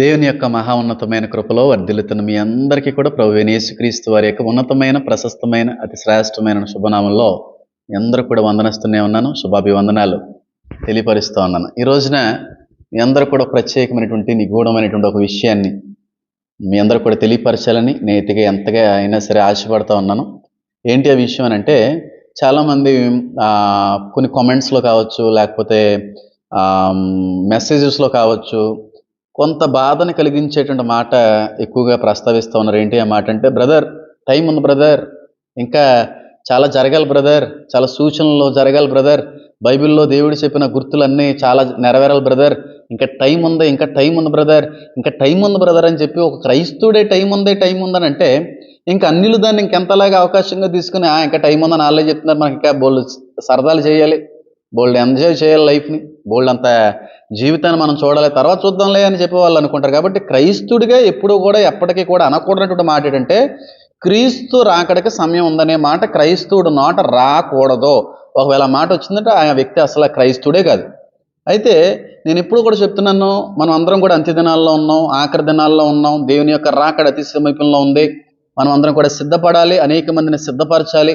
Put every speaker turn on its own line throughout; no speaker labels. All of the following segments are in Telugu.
దేవుని యొక్క మహా ఉన్నతమైన కృపలో వర్ధిల్లుతున్న మీ అందరికీ కూడా ప్రభు యేసుక్రీస్తు వారి యొక్క ఉన్నతమైన ప్రశస్తమైన అతి శ్రేష్టమైన శుభనామంలో మీ అందరూ కూడా వందనస్తూనే ఉన్నాను. శుభాభివందనాలు తెలియపరుస్తూ ఉన్నాను. ఈ రోజున మీ అందరూ కూడా ప్రత్యేకమైనటువంటి నిగూఢమైనటువంటి ఒక విషయాన్ని మీ అందరూ కూడా తెలియపరచాలని నేతిగా ఎంతగా అయినా సరే ఆశపడుతూ ఉన్నాను. ఏంటి ఆ విషయం అని అంటే చాలామంది కొన్ని కామెంట్స్లో కావచ్చు లేకపోతే మెసేజెస్లో కావచ్చు కొంత బాధని కలిగించేటువంటి మాట ఎక్కువగా ప్రస్తావిస్తూ ఉన్నారు. ఏంటి ఆ మాట అంటే బ్రదర్ టైం ఉంది బ్రదర్. ఇంకా చాలా జరగాలి బ్రదర్. చాలా సూచనలు జరగాలి బ్రదర్. బైబిల్లో దేవుడు చెప్పిన గుర్తులన్నీ చాలా నెరవేరాలి బ్రదర్. ఇంకా టైం ఉంది ఇంకా టైం ఉంది బ్రదర్. ఇంకా టైం ఉంది బ్రదర్ అని చెప్పి ఒక క్రైస్తవుడే టైం ఉంది టైం ఉందని అంటే ఇంకా అన్నిలు దాన్ని ఇంకెంతలాగా అవకాశంగా తీసుకుని "ఆ, ఇంకా టైం ఉందని వాళ్ళే చెప్తున్నారు. మనకి ఇంకా బోళ్ళు సరదాలు చేయాలి. బోల్డ్ ఎంజాయ్ చేయాలి లైఫ్ని బోల్డ్ అంత జీవితాన్ని మనం చూడాలి తర్వాత చూద్దాంలే అని చెప్పి వాళ్ళు అనుకుంటారు. కాబట్టి క్రైస్తుడిగా ఎప్పుడూ కూడా ఎప్పటికీ కూడా అనకూడనటువంటి మాట ఏంటంటే క్రీస్తు రాకడికి సమయం ఉందనే మాట క్రైస్తవుడు నోట రాకూడదు. ఒకవేళ మాట వచ్చిందంటే ఆ వ్యక్తి అసలు క్రైస్తుడే కాదు. అయితే నేను ఎప్పుడు కూడా చెప్తున్నాను మనం అందరం కూడా అంత్య దినాల్లో ఉన్నాం ఆఖరి దినాల్లో ఉన్నాం దేవుని యొక్క రాకడ అతి సమీపంలో ఉంది. మనం అందరం కూడా సిద్ధపడాలి అనేక మందిని సిద్ధపరచాలి.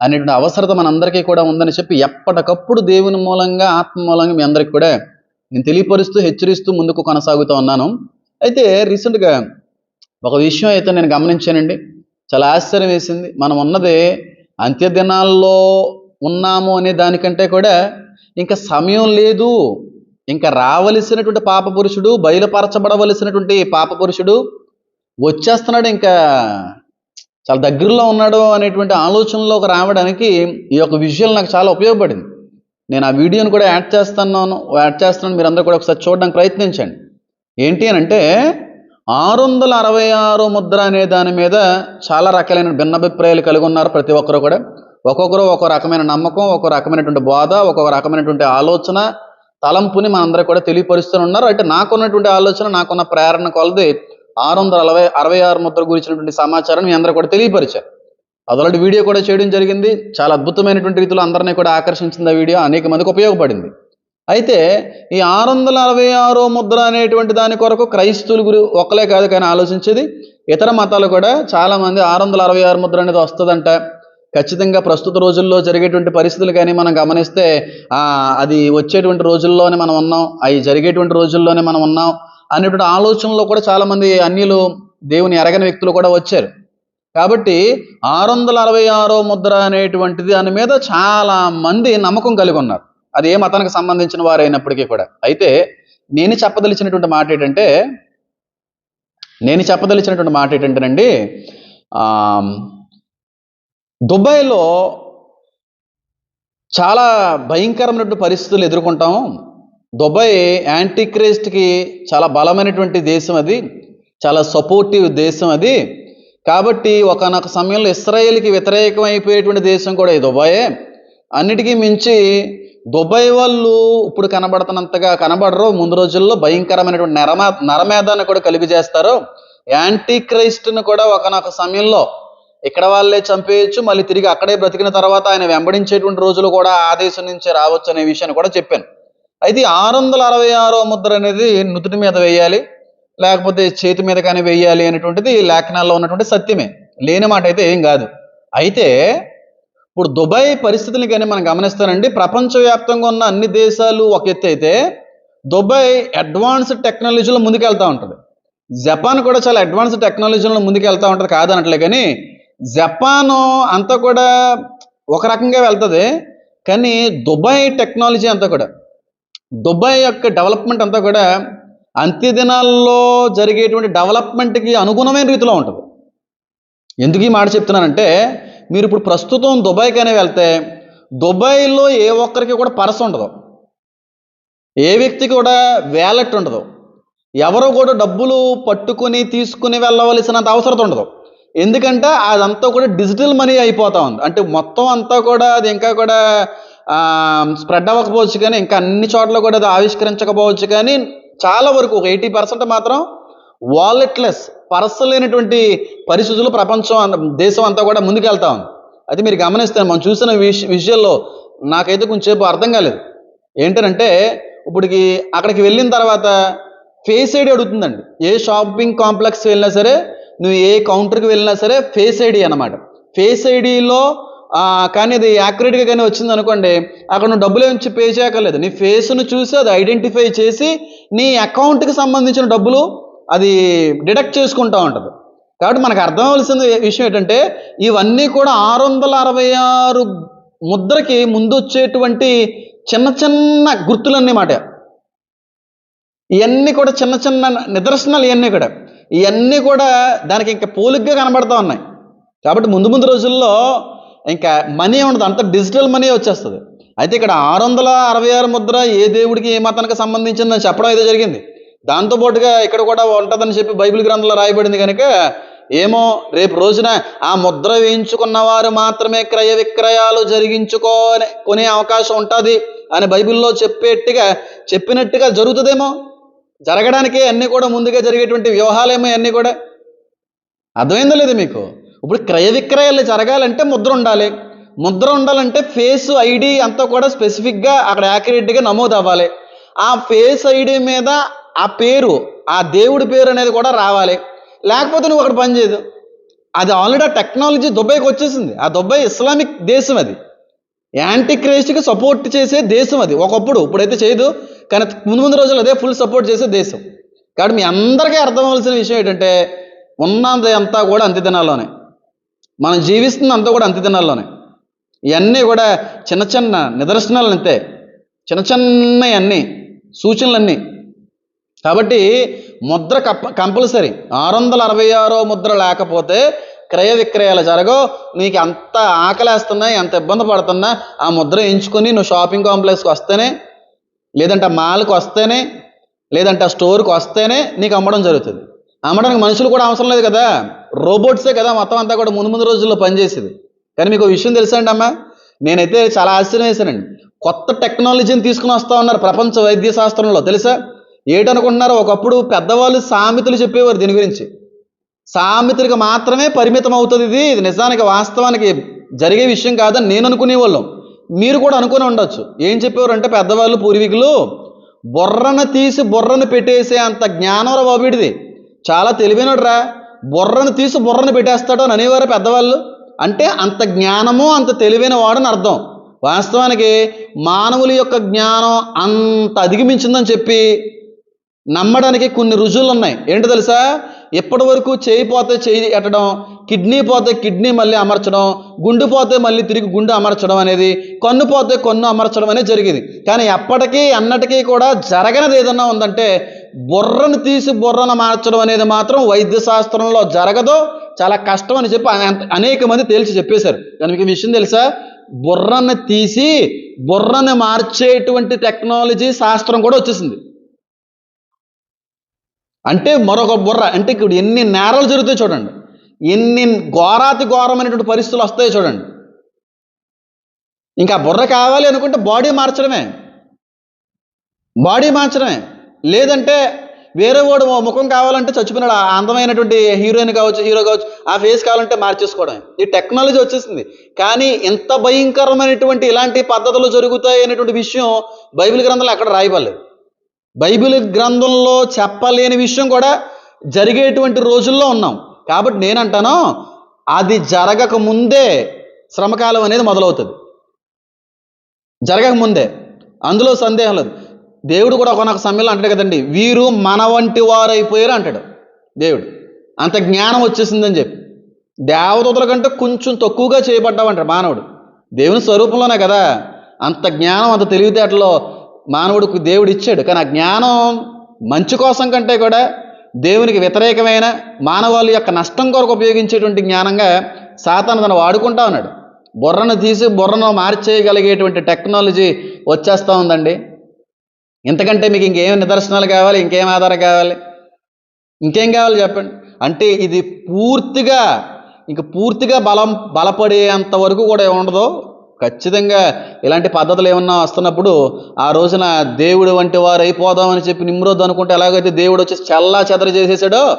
అనేటువంటి అవసరత మనందరికీ కూడా ఉందని చెప్పి ఎప్పటికప్పుడు దేవుని మూలంగా ఆత్మ మూలంగా మీ అందరికి కూడా నేను తెలియపరుస్తూ హెచ్చరిస్తూ ముందుకు కొనసాగుతూ ఉన్నాను. అయితే రీసెంట్గా ఒక విషయం అయితే నేను గమనించానండి. చాలా ఆశ్చర్యం వేసింది. మనం ఉన్నది అంత్యదినాల్లో ఉన్నాము అనే దానికంటే కూడా ఇంకా సమయం లేదు. ఇంకా రావలసినటువంటి పాప పురుషుడు బయలుపరచబడవలసినటువంటి పాప పురుషుడు వచ్చేస్తున్నాడు. ఇంకా చాలా దగ్గరలో ఉన్నాడు అనేటువంటి ఆలోచనలోకి రావడానికి ఈ యొక్క విజువల్ నాకు చాలా ఉపయోగపడింది. నేను ఆ వీడియోని కూడా యాడ్ చేస్తున్నాను యాడ్ చేస్తున్నాను మీరు అందరూ కూడా ఒకసారి చూడడానికి ప్రయత్నించండి. ఏంటి అని అంటే ఆరు వందల అరవై ఆరు ముద్ర అనే దాని మీద చాలా రకాలైన భిన్నాభిప్రాయాలు కలిగి ఉన్నారు ప్రతి ఒక్కరు కూడా. ఒక్కొక్కరు ఒక రకమైన నమ్మకం ఒక రకమైనటువంటి బోధ ఒక రకమైనటువంటి ఆలోచన తలంపుని మనందరూ కూడా తెలియపరుస్తూ ఉన్నారు. అంటే నాకున్నటువంటి ఆలోచన నాకున్న ప్రేరణ కొలది ఆరు వందల అరవై అరవై ఆరు ముద్ర గురించినటువంటి సమాచారం మీ అందరూ కూడా తెలియపరిచారు. అదొలాంటి వీడియో కూడా చేయడం జరిగింది. చాలా అద్భుతమైనటువంటి రీతిలో అందరినీ కూడా ఆకర్షించింది ఆ వీడియో. అనేక మందికి ఉపయోగపడింది. అయితే ఈ ఆరు వందల అరవై ఆరో ముద్ర అనేటువంటి దాని కొరకు క్రైస్తవుల గురి ఒక్కలే కాదు కానీ ఆలోచించేది ఇతర మతాలు కూడా చాలా మంది ఆరు వందల అరవై ఆరు ముద్ర అనేది వస్తుందంట. ఖచ్చితంగా ప్రస్తుత రోజుల్లో జరిగేటువంటి పరిస్థితులు కానీ మనం గమనిస్తే అది వచ్చేటువంటి రోజుల్లోనే మనం ఉన్నాం. అవి జరిగేటువంటి రోజుల్లోనే మనం ఉన్నాం. అనేటువంటి ఆలోచనలో కూడా చాలామంది అన్యులు దేవుని ఎరగని వ్యక్తులు కూడా వచ్చారు. కాబట్టి ఆరు వందల అరవై ఆరో ముద్ర అనేటువంటిది దాని మీద చాలా మంది నమ్మకం కలిగి ఉన్నారు. అది ఏ మతానికి సంబంధించిన వారైనప్పటికీ కూడా. అయితే నేను చెప్పదలిచినటువంటి మాట ఏంటంటే నేను చెప్పదలిచినటువంటి మాట ఏంటంటేనండి దుబాయ్లో చాలా భయంకరమైనటువంటి పరిస్థితులు ఎదుర్కొంటాము. దుబాయ్ యాంటీ క్రైస్ట్కి చాలా బలమైనటువంటి దేశం అది చాలా సపోర్టివ్ దేశం అది. కాబట్టి ఒకనొక సమయంలో ఇస్రాయేల్కి వ్యతిరేకమైపోయేటువంటి దేశం కూడా ఈ దుబాయే. అన్నిటికీ మించి దుబాయ్ వాళ్ళు ఇప్పుడు కనబడుతున్నంతగా కనబడరు. ముందు రోజుల్లో భయంకరమైనటువంటి నరమా నరమేధాన్ని కూడా కలిగి చేస్తారు. యాంటీ క్రైస్ట్ను కూడా ఒకనొక సమయంలో ఇక్కడ వాళ్ళే చంపేయచ్చు మళ్ళీ తిరిగి అక్కడే బ్రతికిన తర్వాత ఆయన వెంబడించేటువంటి రోజులు కూడా ఆ దేశం నుంచే రావచ్చు అనే విషయాన్ని కూడా చెప్పాను. అయితే ఆరు వందల అరవై ఆరో ముద్ర అనేది నుదుటి మీద వేయాలి లేకపోతే చేతి మీద కానీ వేయాలి అనేటువంటిది లేఖనాల్లో ఉన్నటువంటి సత్యమే. లేని మాట అయితే ఏం కాదు. అయితే ఇప్పుడు దుబాయ్ పరిస్థితిని కానీ మనం గమనిస్తానండి. ప్రపంచవ్యాప్తంగా ఉన్న అన్ని దేశాలు ఒక ఎత్తు అయితే దుబాయ్ అడ్వాన్స్డ్ టెక్నాలజీలో ముందుకెళ్తూ ఉంటుంది. జపాన్ కూడా చాలా అడ్వాన్స్ టెక్నాలజీలో ముందుకెళ్తూ ఉంటుంది కాదనట్లే కానీ జపాన్ అంతా కూడా ఒక రకంగా వెళ్తుంది. కానీ దుబాయ్ టెక్నాలజీ అంతా కూడా దుబాయ్ యొక్క డెవలప్మెంట్ అంతా కూడా అంత్యదినాల్లో జరిగేటువంటి డెవలప్మెంట్కి అనుగుణమైన రీతిలో ఉంటుంది. ఎందుకు ఈ మాట చెప్తున్నానంటే మీరు ఇప్పుడు ప్రస్తుతం దుబాయ్కి వెళ్తే దుబాయ్లో ఏ ఒక్కరికి కూడా పరస ఉండదు. ఏ వ్యక్తి కూడా వ్యాలెట్ ఉండదు. ఎవరు కూడా డబ్బులు పట్టుకొని తీసుకుని వెళ్ళవలసినంత అవసరం ఉండదు. ఎందుకంటే అదంతా కూడా డిజిటల్ మనీ అయిపోతా ఉంది. అంటే మొత్తం అంతా కూడా అది ఇంకా కూడా స్ప్రెడ్ అవ్వకపోవచ్చు కానీ ఇంకా అన్ని చోట్ల కూడా అది ఆవిష్కరించకపోవచ్చు కానీ చాలా వరకు ఒక ఎయిటీ పర్సెంట్ మాత్రం వాలెట్లెస్ పర్స్ లేనటువంటి పరిస్థితులు ప్రపంచం అంత- దేశం అంతా కూడా ముందుకెళ్తా ఉంది. అది మీరు గమనిస్తే మనం చూసిన విష విషయంలో నాకైతే కొంచెంసేపు అర్థం కాలేదు. ఏంటంటే ఇప్పటికి అక్కడికి వెళ్ళిన తర్వాత ఫేస్ ఐడి అడుగుతుందండి. ఏ షాపింగ్ కాంప్లెక్స్ వెళ్ళినా సరే నువ్వు ఏ కౌంటర్కి వెళ్ళినా సరే ఫేస్ ఐడి అనమాట ఫేస్ ఐడిలో కానీ అది యాక్యురేట్గా కానీ వచ్చింది అనుకోండి అక్కడ నువ్వు డబ్బులు ఏమి పే చేయక్కర్లేదు. నీ ఫేస్ను చూసి అది ఐడెంటిఫై చేసి నీ అకౌంట్కి సంబంధించిన డబ్బులు అది డిడక్ట్ చేసుకుంటూ ఉంటుంది. కాబట్టి మనకు అర్థం అవ్వాల్సిన విషయం ఏంటంటే ఇవన్నీ కూడా ఆరు వందల అరవై ఆరు ముద్రకి ముందు వచ్చేటువంటి చిన్న చిన్న గుర్తులన్నమాట ఇవన్నీ కూడా చిన్న చిన్న నిదర్శనాలు ఇవన్నీ కూడా. ఇవన్నీ కూడా దానికి ఇంకా పోలిగ్గా కనబడుతూ ఉన్నాయి. కాబట్టి ముందు ముందు రోజుల్లో ఇంకా మనీ ఉండదు. అంత డిజిటల్ మనీ వచ్చేస్తుంది. అయితే ఇక్కడ ఆరు వందల అరవై ఆరు ముద్ర ఏ దేవుడికి ఏ మతానికి సంబంధించిందని చెప్పడం అయితే జరిగింది. దాంతోపాటుగా ఇక్కడ కూడా ఉంటుందని చెప్పి బైబిల్ గ్రంథంలో రాయబడింది కనుక ఏమో రేపు రోజున ఆ ముద్ర వేయించుకున్న వారు మాత్రమే క్రయ విక్రయాలు జరిగించుకోనే కొనే అవకాశం ఉంటుంది అని బైబిల్లో చెప్పేట్టుగా చెప్పినట్టుగా జరుగుతుందేమో? జరగడానికి అన్నీ కూడా ముందుగా జరిగేటువంటి వ్యూహాలేమో అన్నీ కూడా? అర్థమైందో లేదు మీకు? ఇప్పుడు క్రయ విక్రయాలు జరగాలంటే ముద్ర ఉండాలి. ముద్ర ఉండాలంటే ఫేస్ ఐడి అంతా కూడా స్పెసిఫిక్గా అక్కడ యాక్యురేట్గా నమోదు అవ్వాలి. ఆ ఫేస్ ఐడి మీద ఆ పేరు ఆ దేవుడి పేరు అనేది కూడా రావాలి. లేకపోతే నువ్వు అక్కడ పని చేయదు. అది ఆల్రెడీ ఆ టెక్నాలజీ దుబాయ్కి వచ్చేసింది. ఆ దుబాయ్ ఇస్లామిక్ దేశం అది. యాంటీ క్రైస్ట్కి సపోర్ట్ చేసే దేశం అది. ఒకప్పుడు ఇప్పుడైతే చేయదు. కానీ ముందు ముందు రోజులు అదే ఫుల్ సపోర్ట్ చేసే దేశం. కాబట్టి మీ అందరికీ అర్థం అవ్వాల్సిన విషయం ఏంటంటే ఉన్నది అంతా కూడా అంత్యదినాల్లోనే మనం జీవిస్తుంది అంతా కూడా అంత్య దినాల్లోనే. ఇవన్నీ కూడా చిన్న చిన్న నిదర్శనాలు అంతే చిన్న చిన్న అన్నీ సూచనలన్నీ. కాబట్టి ముద్ర కప్ప కంపల్సరీ ఆరు వందల అరవై ఆరో ముద్ర లేకపోతే క్రయ విక్రయాలు జరగవు. నీకు అంత ఆకలేస్తున్నా ఎంత ఇబ్బంది పడుతున్నా ఆ ముద్ర ఎంచుకొని నువ్వు షాపింగ్ కాంప్లెక్స్కి వస్తేనే లేదంటే ఆ మాల్కి వస్తేనే లేదంటే ఆ స్టోర్కి వస్తేనే నీకు అమ్మడం జరుగుతుంది. అమ్మడానికి మనుషులు కూడా అవసరం లేదు కదా. రోబోట్సే కదా మొత్తం అంతా కూడా ముందు ముందు రోజుల్లో పనిచేసేది. కానీ మీకు ఒక విషయం తెలుసా అండి అమ్మా? నేనైతే చాలా ఆశ్చర్యం వేశానండి. కొత్త టెక్నాలజీని తీసుకుని వస్తా ఉన్నారు ప్రపంచ వైద్య శాస్త్రంలో. తెలుసా? ఏటనుకుంటున్నారో ఒకప్పుడు పెద్దవాళ్ళు సామెతలు చెప్పేవారు దీని గురించి. సామెతలకు మాత్రమే పరిమితం అవుతుంది ఇది. ఇది నిజానికి వాస్తవానికి జరిగే విషయం కాదని నేను అనుకునేవాళ్ళం. మీరు కూడా అనుకుని ఉండొచ్చు. ఏం చెప్పేవారు అంటే పెద్దవాళ్ళు పూర్వీకులు బొర్రను తీసి బొర్రను పెట్టేసే అంత జ్ఞానం రా చాలా తెలివైనడురా. బుర్రను తీసి బుర్రను పెట్టేస్తాడు అని అనేవారు పెద్దవాళ్ళు. అంటే అంత జ్ఞానము అంత తెలివైన వాడని అర్థం. వాస్తవానికి మానవుల యొక్క జ్ఞానం అంత అధిగమించిందని చెప్పి నమ్మడానికి కొన్ని రుజువులు ఉన్నాయి ఏంటో తెలుసా? ఎప్పటి వరకు చేయి పోతే చేయి ఎట్టడం కిడ్నీ పోతే కిడ్నీ మళ్ళీ అమర్చడం గుండు పోతే మళ్ళీ తిరిగి గుండు అమర్చడం అనేది కన్ను పోతే కన్ను అమర్చడం అనేది జరిగేది. కానీ ఎప్పటికీ అన్నటికీ కూడా జరగనిది ఏదన్నా ఉందంటే బుర్రను తీసి బుర్రను మార్చడం అనేది మాత్రం వైద్య శాస్త్రంలో జరగదు. చాలా కష్టం అని చెప్పి అనేక మంది తేల్చి చెప్పేశారు. కానీ మీకు విషయం తెలుసా? బుర్రను తీసి బుర్రను మార్చేటువంటి టెక్నాలజీ శాస్త్రం కూడా వచ్చేసింది. అంటే మరొక బుర్ర అంటే ఇప్పుడు ఎన్ని నేరాలు జరుగుతాయి చూడండి. ఎన్ని ఘోరాతి ఘోరమైనటువంటి పరిస్థితులు వస్తాయో చూడండి. ఇంకా బుర్ర కావాలి అనుకుంటే బాడీ మార్చడమే. బాడీ మార్చడమే. లేదంటే వేరే వాడు ఓ ముఖం కావాలంటే చచ్చిపోయినాడు. ఆ అందమైనటువంటి హీరోయిన్ కావచ్చు హీరో కావచ్చు ఆ ఫేస్ కావాలంటే మార్చేసుకోవడం ఈ టెక్నాలజీ వచ్చేసింది. కానీ ఇంత భయంకరమైనటువంటి ఇలాంటి పద్ధతులు జరుగుతాయి అనేటువంటి విషయం బైబిల్ గ్రంథంలో ఎక్కడ రాయబడలేదు. బైబిల్ గ్రంథంలో చెప్పలేని విషయం కూడా జరిగేటువంటి రోజుల్లో ఉన్నాం. కాబట్టి నేనంటాను అది జరగక ముందే శ్రమకాలం అనేది మొదలవుతుంది. జరగక ముందే. అందులో సందేహం లేదు. దేవుడు కూడా ఒకనొక సమయంలో అంటాడు కదండి వీరు మన వంటి వారు అయిపోయారు అంటాడు దేవుడు. అంత జ్ఞానం వచ్చేసిందని చెప్పి. దేవదూతల కంటే కొంచెం తక్కువగా చేయబడ్డామంటాడు మానవుడు. దేవుని స్వరూపంలోనే కదా. అంత జ్ఞానం అంత తెలివితేటలో మానవుడికి దేవుడు ఇచ్చాడు. కానీ ఆ జ్ఞానం మంచి కోసం కంటే కూడా దేవునికి వ్యతిరేకమైన మానవాళి యొక్క నష్టం కొరకు ఉపయోగించేటువంటి జ్ఞానంగా సాతాను తను వాడుకుంటా ఉన్నాడు. బుర్రను తీసి బుర్రను మార్చేయగలిగేటువంటి టెక్నాలజీ వచ్చేస్తూ ఉందండి. ఇంతకంటే మీకు ఇంకేం నిదర్శనాలు కావాలి? ఇంకేం ఆధారం కావాలి? ఇంకేం కావాలి చెప్పండి? అంటే ఇది పూర్తిగా ఇంక పూర్తిగా బలం బలపడేంత వరకు కూడా ఉండదు ఖచ్చితంగా ఇలాంటి పద్ధతులు ఏమన్నా వస్తున్నప్పుడు ఆ రోజున దేవుడు వంటి వారు అయిపోదామని చెప్పి నిమ్రోద్ అనుకుంటే ఎలాగైతే దేవుడు వచ్చి చల్లా చెదర చేసేసాడో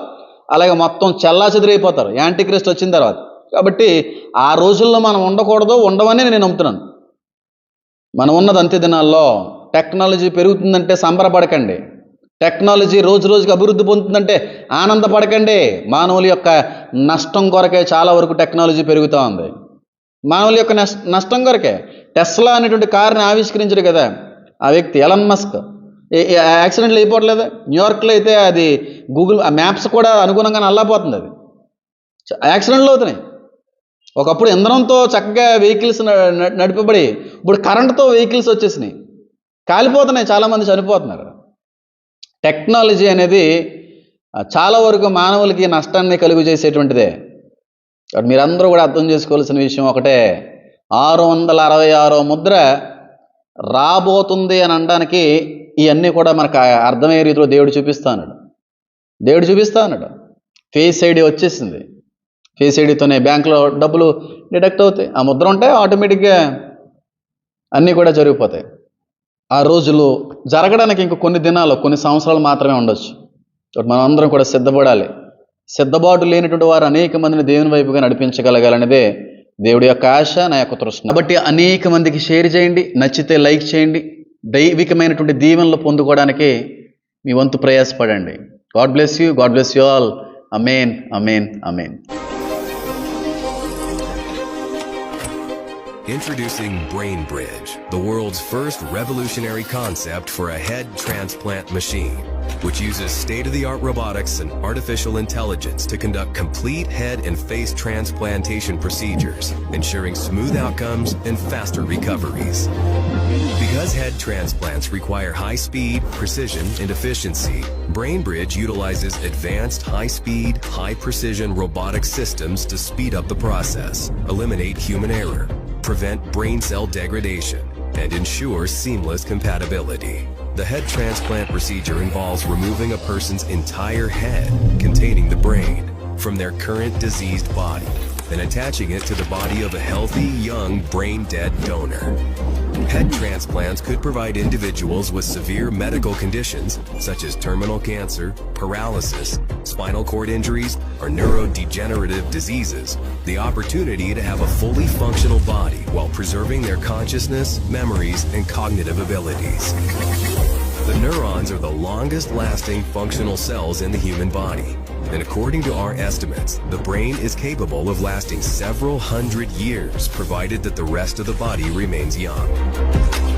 అలాగే మొత్తం చల్లా చెదరైపోతారు యాంటీక్రిస్ట్ వచ్చిన తర్వాత. కాబట్టి ఆ రోజుల్లో మనం ఉండకూడదు. ఉండవని నేను నమ్ముతున్నాను. మనం ఉన్నది అంత్య దినాల్లో టెక్నాలజీ పెరుగుతుందంటే సంబరపడకండి. టెక్నాలజీ రోజు రోజుకి అభివృద్ధి పొందుతుందంటే ఆనందపడకండి. మానవుల యొక్క నష్టం కొరకే చాలా వరకు టెక్నాలజీ పెరుగుతూ ఉంది. మానవుల యొక్క నష్ నష్టం కొరకే. టెస్లా అనేటువంటి కారుని ఆవిష్కరించాడు కదా ఆ వ్యక్తి ఎలన్ మస్క్ ఏ- యాక్సిడెంట్లు అయిపోవట్లేదు? న్యూయార్క్లో అయితే అది గూగుల్ ఆ మ్యాప్స్ కూడా అనుగుణంగా నల్లపోతుంది అది. చ- యాక్సిడెంట్లు అవుతున్నాయి. ఒకప్పుడు ఇంధనంతో చక్కగా వెహికల్స్ నడిపబడి ఇప్పుడు కరెంటుతో వెహికల్స్ వచ్చేసినాయి. కాలిపోతున్నాయి చాలామంది చనిపోతున్నారు. టెక్నాలజీ అనేది చాలా వరకు మానవులకి నష్టాన్ని కలుగు చేసేటువంటిదే. కాబట్టి మీరందరూ కూడా అర్థం చేసుకోవాల్సిన విషయం ఒకటే. ఆరు వందల అరవై ఆరో ముద్ర రాబోతుంది అని అనడానికి ఇవన్నీ కూడా మనకు అర్థమయ్యే రీతిలో దేవుడు చూపిస్తా అన్నాడు దేవుడు చూపిస్తా అన్నాడు ఫేస్ ఐడి వచ్చేసింది. ఫేస్ ఐడితోనే బ్యాంకులో డబ్బులు డిడక్ట్ అవుతాయి. ఆ ముద్ర ఉంటే ఆటోమేటిక్గా అన్నీ కూడా జరిగిపోతాయి. ఆ రోజులు జరగడానికి ఇంక కొన్ని దినాలు కొన్ని సంవత్సరాలు మాత్రమే ఉండొచ్చు. కాబట్టి మనం అందరం కూడా సిద్ధపడాలి. సిద్ధబాటు లేనటువంటి వారు అనేక మందిని దేవుని వైపుగా నడిపించగలగాలనేదే దేవుడి యొక్క ఆశ నా యొక్క తృష్ణ. కాబట్టి అనేక మందికి షేర్ చేయండి నచ్చితే లైక్ చేయండి దైవికమైనటువంటి దీవెనలు పొందుకోవడానికి మీ వంతు ప్రయాసపడండి. God bless you God bless you all. Amen amen amen
Introducing BrainBridge, the world's first revolutionary concept for a head transplant machine, which uses state-of-the-art robotics and artificial intelligence to conduct complete head and face transplantation procedures, ensuring smooth outcomes and faster recoveries. Because head transplants require high speed, precision, and efficiency, BrainBridge utilizes advanced high speed, high precision robotic systems to speed up the process, eliminate human error, prevent brain cell degradation, and ensure seamless compatibility. The head transplant procedure involves removing a person's entire head containing the brain from their current diseased body and attaching it to the body of a healthy, young, brain dead donor. Head transplants could provide individuals with severe medical conditions such as terminal cancer, paralysis, spinal cord injuries, or neurodegenerative diseases the opportunity to have a fully functional body while preserving their consciousness, memories, and cognitive abilities. The neurons are the longest lasting functional cells in the human body. And according to our estimates, the brain is capable of lasting several hundred years provided that the rest of the body remains young.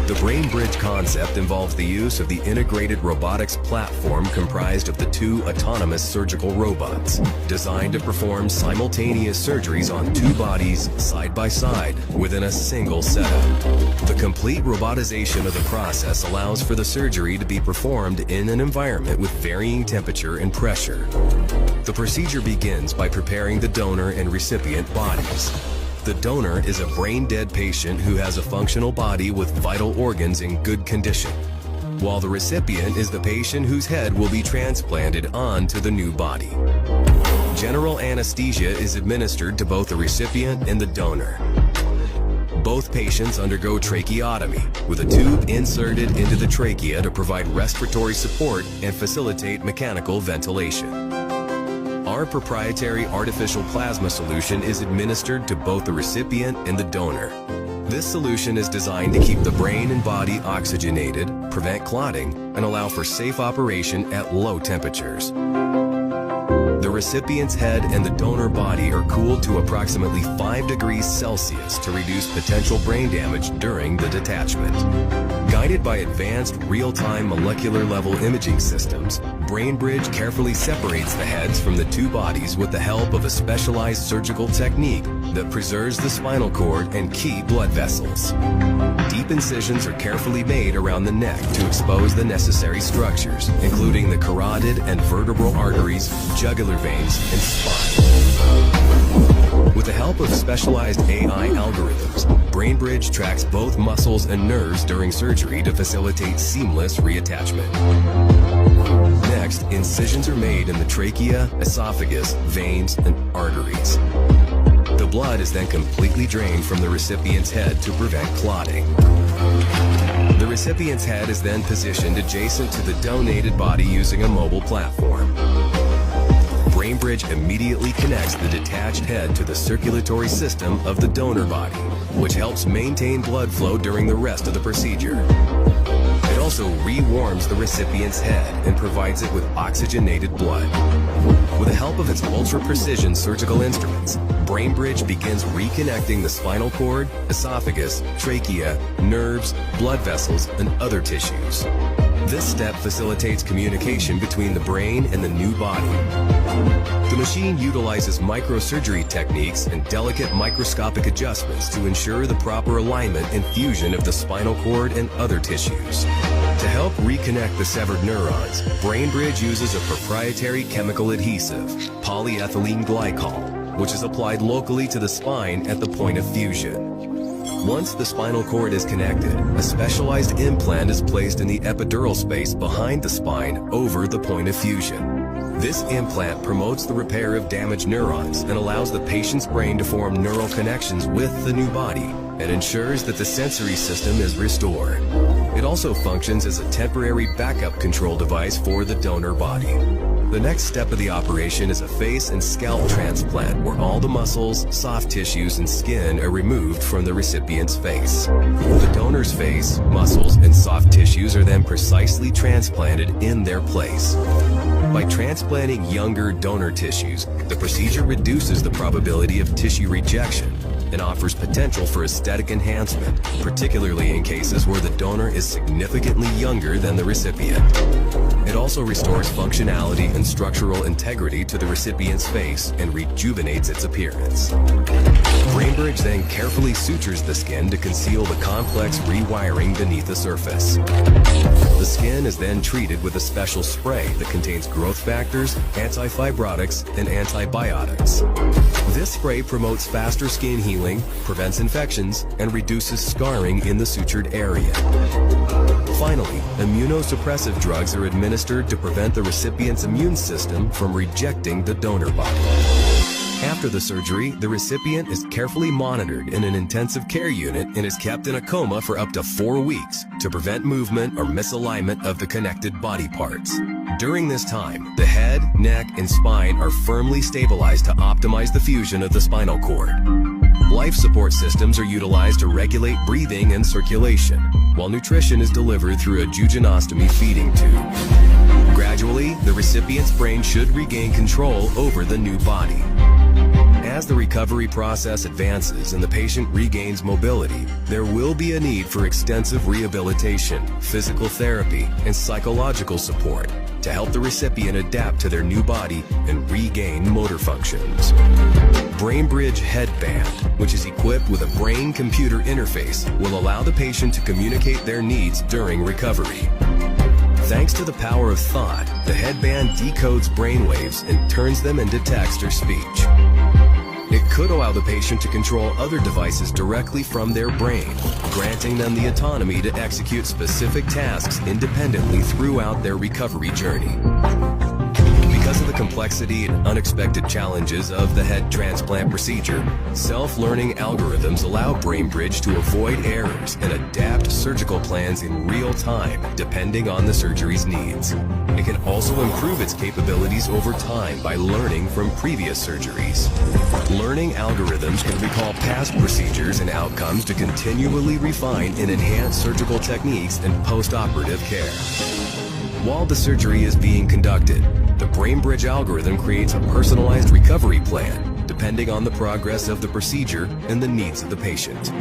The Brain Bridge concept involves the use of the integrated robotics platform comprised of the two autonomous surgical robots, designed to perform simultaneous surgeries on two bodies side by side within a single setup. The complete robotization of the process allows for the surgery to be performed in an environment with varying temperature and pressure. The procedure begins by preparing the donor and recipient bodies. The donor is a brain dead patient who has a functional body with vital organs in good condition, while the recipient is the patient whose head will be transplanted onto the new body. General anesthesia is administered to both the recipient and the donor. Both patients undergo tracheotomy, with a tube inserted into the trachea to provide respiratory support and facilitate mechanical ventilation. Our proprietary artificial plasma solution is administered to both the recipient and the donor. This solution is designed to keep the brain and body oxygenated, prevent clotting, and allow for safe operation at low temperatures. The recipient's head and the donor body are cooled to approximately 5 degrees Celsius to reduce potential brain damage during the detachment. Guided by advanced real-time molecular level imaging systems, BrainBridge carefully separates the heads from the two bodies with the help of a specialized surgical technique that preserves the spinal cord and key blood vessels. Deep incisions are carefully made around the neck to expose the necessary structures, including the carotid and vertebral arteries, jugular veins, and spine. With the help of specialized AI algorithms, BrainBridge tracks both muscles and nerves during surgery to facilitate seamless reattachment. Next, incisions are made in the trachea, esophagus, veins, and arteries. The blood is then completely drained from the recipient's head to prevent clotting. The recipient's head is then positioned adjacent to the donated body using a mobile platform. BrainBridge immediately connects the detached head to the circulatory system of the donor body, which helps maintain blood flow during the rest of the procedure. Also re-warms the recipient's head and provides it with oxygenated blood. With the help of its ultra-precision surgical instruments, BrainBridge begins reconnecting the spinal cord, esophagus, trachea, nerves, blood vessels, and other tissues. This step facilitates communication between the brain and the new body. The machine utilizes microsurgery techniques and delicate microscopic adjustments to ensure the proper alignment and fusion of the spinal cord and other tissues. To help reconnect the severed neurons, BrainBridge uses a proprietary chemical adhesive, polyethylene glycol, which is applied locally to the spine at the point of fusion. Once the spinal cord is connected, a specialized implant is placed in the epidural space behind the spine over the point of fusion. This implant promotes the repair of damaged neurons and allows the patient's brain to form neural connections with the new body and ensures that the sensory system is restored. It also functions as a temporary backup control device for the donor body. The next step of the operation is a face and scalp transplant where all the muscles, soft tissues, and skin are removed from the recipient's face. The donor's face, muscles, and soft tissues are then precisely transplanted in their place. By transplanting younger donor tissues, the procedure reduces the probability of tissue rejection and offers potential for aesthetic enhancement, particularly in cases where the donor is significantly younger than the recipient. It also restores functionality and structural integrity to the recipient's face and rejuvenates its appearance. Brainbridge then carefully sutures the skin to conceal the complex rewiring beneath the surface. The skin is then treated with a special spray that contains growth factors, antifibrotics, and antibiotics. This spray promotes faster skin healing, prevents infections, and reduces scarring in the sutured area. Finally, immunosuppressive drugs are administered to prevent the recipient's immune system from rejecting the donor body. After the surgery, the recipient is carefully monitored in an intensive care unit and is kept in a coma for up to four weeks to prevent movement or misalignment of the connected body parts. During this time, the head, neck, and spine are firmly stabilized to optimize the fusion of the spinal cord. Life support systems are utilized to regulate breathing and circulation, while nutrition is delivered through a jejunectomy feeding tube. Gradually, the recipient's brain should regain control over the new body. As the recovery process advances and the patient regains mobility, there will be a need for extensive rehabilitation, physical therapy, and psychological support to help the recipient adapt to their new body and regain motor functions. BrainBridge Headband, which is equipped with a brain computer interface, will allow the patient to communicate their needs during recovery. Thanks to the power of thought, the headband decodes brainwaves and turns them into text or speech. It could allow the patient to control other devices directly from their brain, granting them the autonomy to execute specific tasks independently throughout their recovery journey. Because of the complexity and unexpected challenges of the head transplant procedure, self-learning algorithms allow BrainBridge to avoid errors and adapt surgical plans in real time depending on the surgery's needs. It can also improve its capabilities over time by learning from previous surgeries. Learning algorithms can recall past procedures and outcomes to continually refine and enhance surgical techniques and post-operative care. While the surgery is being conducted, the BrainBridge algorithm creates a personalized recovery plan depending on the progress of the procedure and the needs of the patient.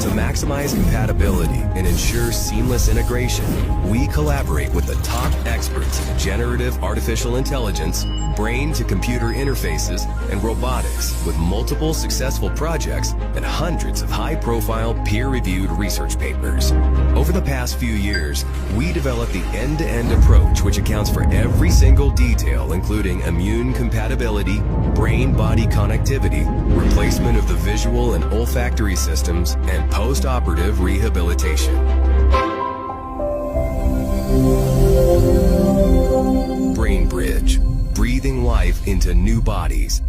To maximize compatibility and ensure seamless integration, we collaborate with the top experts in generative artificial intelligence, brain to computer interfaces, and robotics with multiple successful projects and hundreds of high profile peer reviewed research papers. Over the past few years, we developed the end to end approach which accounts for every single detail, including immune compatibility, brain body connectivity, replacement of the visual and olfactory systems, and post operative rehabilitation. Brain Bridge, breathing life into new bodies.